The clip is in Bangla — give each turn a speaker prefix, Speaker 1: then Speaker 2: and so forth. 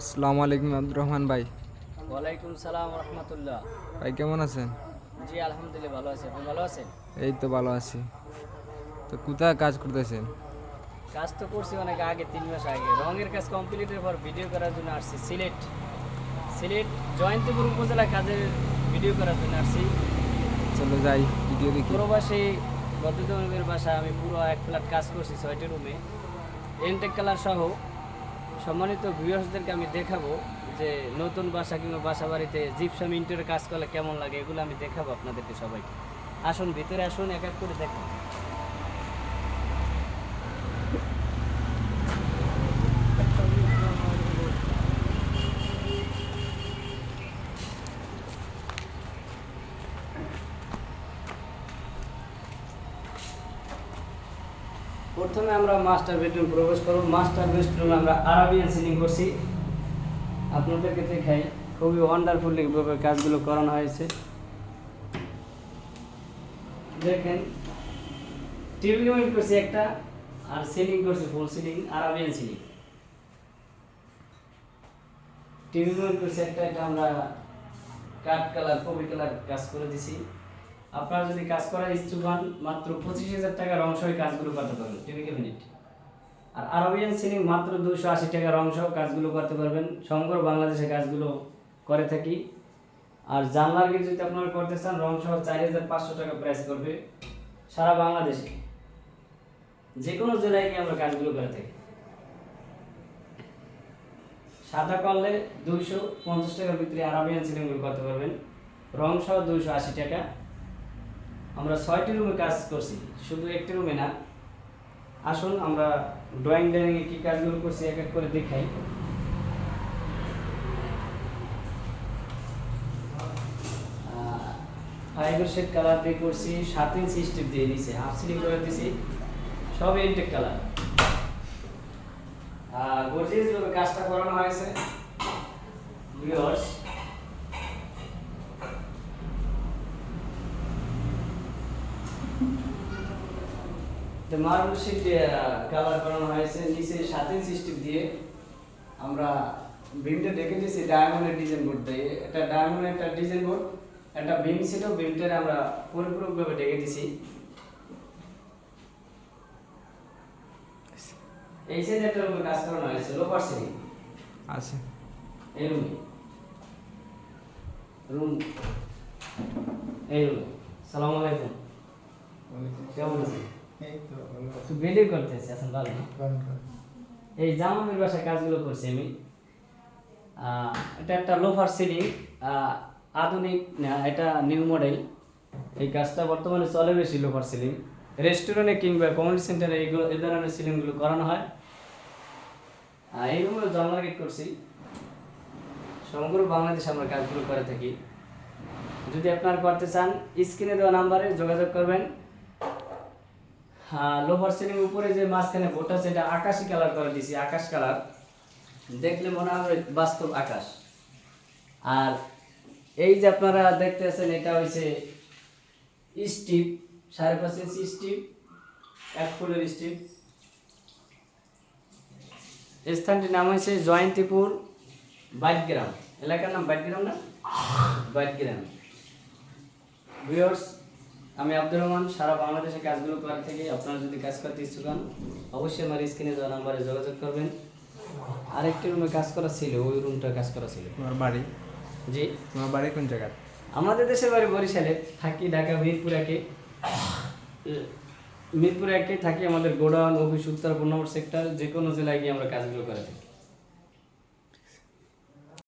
Speaker 1: আসসালামু আলাইকুম আব্দুর রহমান ভাই।
Speaker 2: ওয়ালাইকুম সালাম রহমতুল্লাহ।
Speaker 1: ভাই কেমন আছেন?
Speaker 2: জি আলহামদুলিল্লাহ ভালো আছি। আপনি ভালো আছেন?
Speaker 1: এই তো ভালো আছি। তো কোথায় কাজ করতেছেন?
Speaker 2: কাজ তো করছি অনেক আগে তিন মাস আগে। রঙের কাজ কমপ্লিটের পর ভিডিও করার জন্য আসছি সিলেট। সিলেট জয়ন্তীপুর উপজেলা কাজের ভিডিও করার জন্য আসছি।
Speaker 1: চলো যাই ভিডিও দেখি।
Speaker 2: প্রবাসী বদ্ধজনের বাসা আমি পুরো এক ফ্ল্যাট কাজ করছি ছয়টি রুমে এনটেক কালার সহ সম্মানিত ভিউয়ার্সদেরকে আমি দেখাবো যে নতুন বাসা কিংবা বাসা বাড়িতে জিপসাম ইন্টের কাজ করলে কেমন লাগে, এগুলো আমি দেখাবো আপনাদেরকে সবাইকে। আসুন, ভিতরে আসুন, এক এক করে দেখুন। প্রথমে আমরা মাস্টার বেডরুম প্রবেশ করব। মাস্টার বেডরুম আমরা আরাবিয়ান সিলিং করছি। আপনাদেরকে দেখাই, খুবই ওয়ান্ডারফুল ভাবে কাজগুলো করানো হয়েছে। দেখেন টিভি ইউনিট করছি একটা, আর সিলিং করছি full ceiling Arabian ceiling TV unit করছি একটা, এটা আমরা কাঠ কালার কবি কালার কাজ করে দিছি। আপনারা যদি কাজ করার ইচ্ছুক হন মাত্র পঁচিশ হাজার টাকার অংশ এই কাজগুলো করতে পারবেন। টিভি ক্যাবিনেট আর আরবিয়ান সিলিং মাত্র দুশো আশি টাকার অংশ কাজগুলো করতে পারবেন। সমগ্র বাংলাদেশে কাজগুলো করে থাকি। আর জানলার গেট যদি আপনারা করতে চান রং সহ চার হাজার পাঁচশো টাকা প্রাইস করবে সারা বাংলাদেশে। যে কোনো জেলায় গিয়ে আমরা কাজগুলো করে থাকি। সাদা করলে দুইশো পঞ্চাশ টাকার ভিতরে আরাবিয়ান সিলিংগুলো করতে পারবেন। রং সহ দুইশো আশি টাকা। আমরা ছয়টি রুমে কাজ করছি, শুধু একটি রুমে না। আসুন, আমরা ড্রয়িং ডাইনিংয়ে কী কাজগুলো করছি এক এক করে দেখাই। ফাইবার শেড কালার দিয়ে করছি, সাত ইঞ্চি স্টিপ দিয়ে দিয়েছি হাফ সিলিং করে দিয়েছি সব ইনটেক কালার গর্জিয়াস ভাবে কাজটা করানো হয়েছে। ভিউয়ার্স তো মার্বেল শিট কালার করানো হয়েছে। নিচে সাত ইঞ্চি স্টিপ দিয়ে আমরা বিমটা ডেকে দিয়েছি ডায়মন্ডের ডিজাইন বোর্ড দিয়ে। এটা ডায়মন্ডের একটা ডিজাইন বোর্ড একটা বিম সেটও বিমটার আমরা পরিপূরকভাবে ডেকে দিয়েছি এই একটা রুমে কাজ করানো হয়েছে লোপার সিলিং
Speaker 1: আছে।
Speaker 2: এই রুমে। রুম। এই রুমে। সালাম আলাইকুম। কেমন আছেন? ভিডিও করতেছি আসেন ভালো। এই জামামের বাসায় কাজগুলো করছি আমি। এটা একটা লোফার সিলিং আধুনিক এটা নিউ মডেল। এই কাজটা বর্তমানে চলে বেশি লোফার সিলিং। রেস্টুরেন্টে কিংবা কমিউনিটি সেন্টারে এইগুলো এই ধরনের সিলিংগুলো করানো হয়। এই রুমে জানলা গেট করছি। সমগ্র বাংলাদেশে আমরা কাজগুলো করে থাকি। যদি আপনারা করতে চান স্ক্রিনে দেওয়া নাম্বারে যোগাযোগ করবেন। লোভার সিলিং উপরে যে মাঝখানে বোট আছে, এটা আকাশি কালার করে দিছি, আকাশ কালার দেখলে মনে হবে বাস্তব আকাশ। আর এই যে আপনারা দেখতে আছেন এটা হচ্ছে স্টিপ, সাড়ে পাঁচ ইঞ্চি স্টিপ, এক ফুলের স্টিপ। স্থানটির নাম হয়েছে জয়ন্তীপুর বাইটগ্রাম। এলাকার নাম বাইটগ্রাম না? বাইটগ্রাম। ভিউয়ার্স আমি আব্দুর রহমান সারা বাংলাদেশে কাজগুলো করার থেকে আপনারা যদি কাজ করতে ইচ্ছুক হন অবশ্যই আমার স্ক্রিনে দেওয়া নাম্বারে যোগাযোগ করবেন। আরেকটি রুমে কাজ করা ছিল ওই রুমটা কাজ করা ছিল।
Speaker 1: তোমার বাড়ি?
Speaker 2: জি।
Speaker 1: তোমার বাড়ি কোন জায়গায়
Speaker 2: আমাদের দেশের বাড়ি বরিশালে থাকি ঢাকা মিরপুর একে। মিরপুর একে থাকি আমাদের গোডাউন অফিস উত্তর নম্বর সেক্টর যে কোনো জেলায় গিয়ে আমরা কাজগুলো করে থাকি।